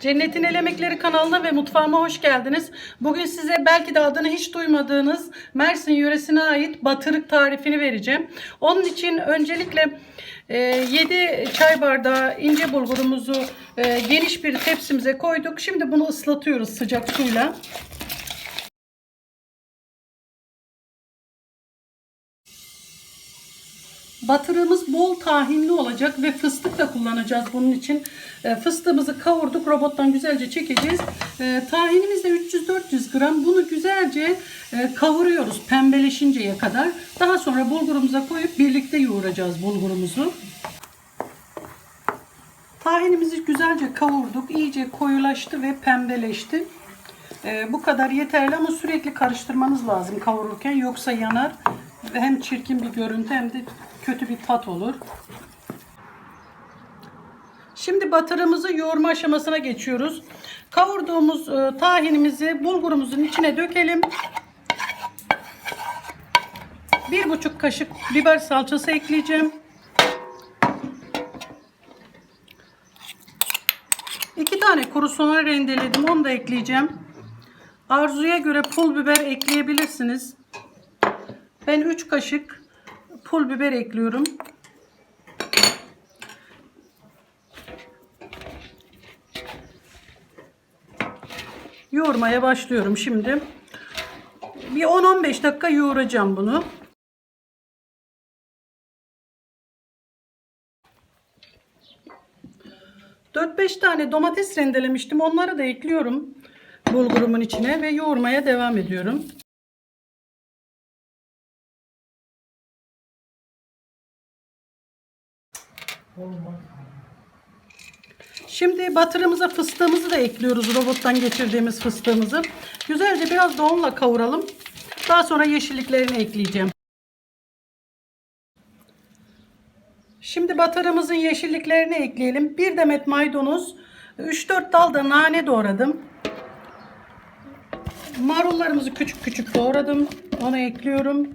Cennetin El Emekleri kanalına ve mutfağıma hoş geldiniz. Bugün size belki de adını hiç duymadığınız Mersin yöresine ait batırık tarifini vereceğim. Onun için öncelikle e, 7 çay bardağı ince bulgurumuzu e, geniş bir tepsimize koyduk. Şimdi bunu ıslatıyoruz sıcak suyla. Batırığımız bol tahinli olacak ve fıstık da kullanacağız bunun için. E, fıstığımızı kavurduk, robottan güzelce çekeceğiz. E, tahinimiz de 300-400 gram. Bunu güzelce e, kavuruyoruz pembeleşinceye kadar. Daha sonra bulgurumuza koyup birlikte yoğuracağız bulgurumuzu. Tahinimizi güzelce kavurduk. İyice koyulaştı ve pembeleşti. Bu kadar yeterli ama sürekli karıştırmanız lazım kavururken yoksa yanar hem çirkin bir görüntü hem de kötü bir tat olur. Şimdi batırımızı yoğurma aşamasına geçiyoruz. Kavurduğumuz e, tahinimizi bulgurumuzun içine dökelim. Bir buçuk kaşık biber salçası ekleyeceğim. İki tane kuru soğan rendeledim. Onu da ekleyeceğim. Arzuya göre pul biber ekleyebilirsiniz. Ben 3 kaşık pul biber ekliyorum. Yoğurmaya başlıyorum şimdi. Bir 10-15 dakika yoğuracağım bunu. Dört beş tane domates rendelemiştim. Onları da ekliyorum bulgurumun içine ve yoğurmaya devam ediyorum. Şimdi batırımıza fıstığımızı da ekliyoruz. Robottan geçirdiğimiz fıstığımızı. Güzelce biraz da onunla kavuralım. Daha sonra yeşilliklerini ekleyeceğim. Şimdi batırımızın yeşilliklerini ekleyelim. Bir demet maydanoz, 3-4 dal da nane doğradım. Marullarımızı küçük küçük doğradım. Onu ekliyorum.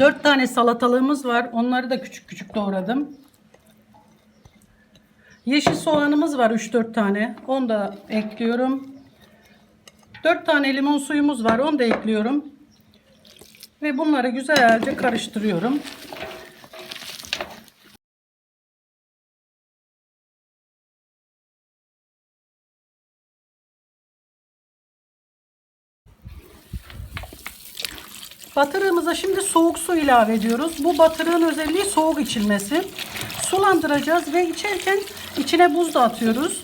4 tane salatalığımız var. Onları da küçük küçük doğradım. Yeşil soğanımız var 3-4 tane. Onu da ekliyorum. 4 tane limon suyumuz var. Onu da ekliyorum. Ve bunları güzelce karıştırıyorum. Batırığımıza şimdi soğuk su ilave ediyoruz. Bu batırığın özelliği soğuk içilmesi. Sulandıracağız ve içerken içine buz da atıyoruz.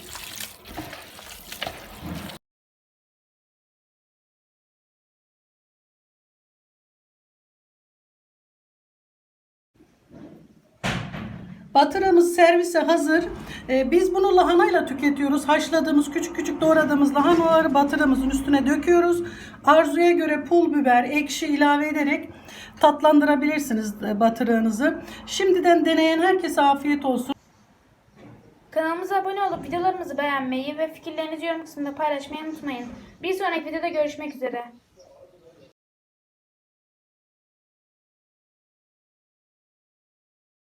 Batırığımız servise hazır. Ee, biz bunu lahanayla tüketiyoruz. Haşladığımız küçük küçük doğradığımız lahanaları batırığımızın üstüne döküyoruz. Arzuya göre pul biber, ekşi ilave ederek tatlandırabilirsiniz e, batırığınızı. Şimdiden deneyen herkese afiyet olsun. Kanalımıza abone olup videolarımızı beğenmeyi ve fikirlerinizi yorum kısmında paylaşmayı unutmayın. Bir sonraki videoda görüşmek üzere.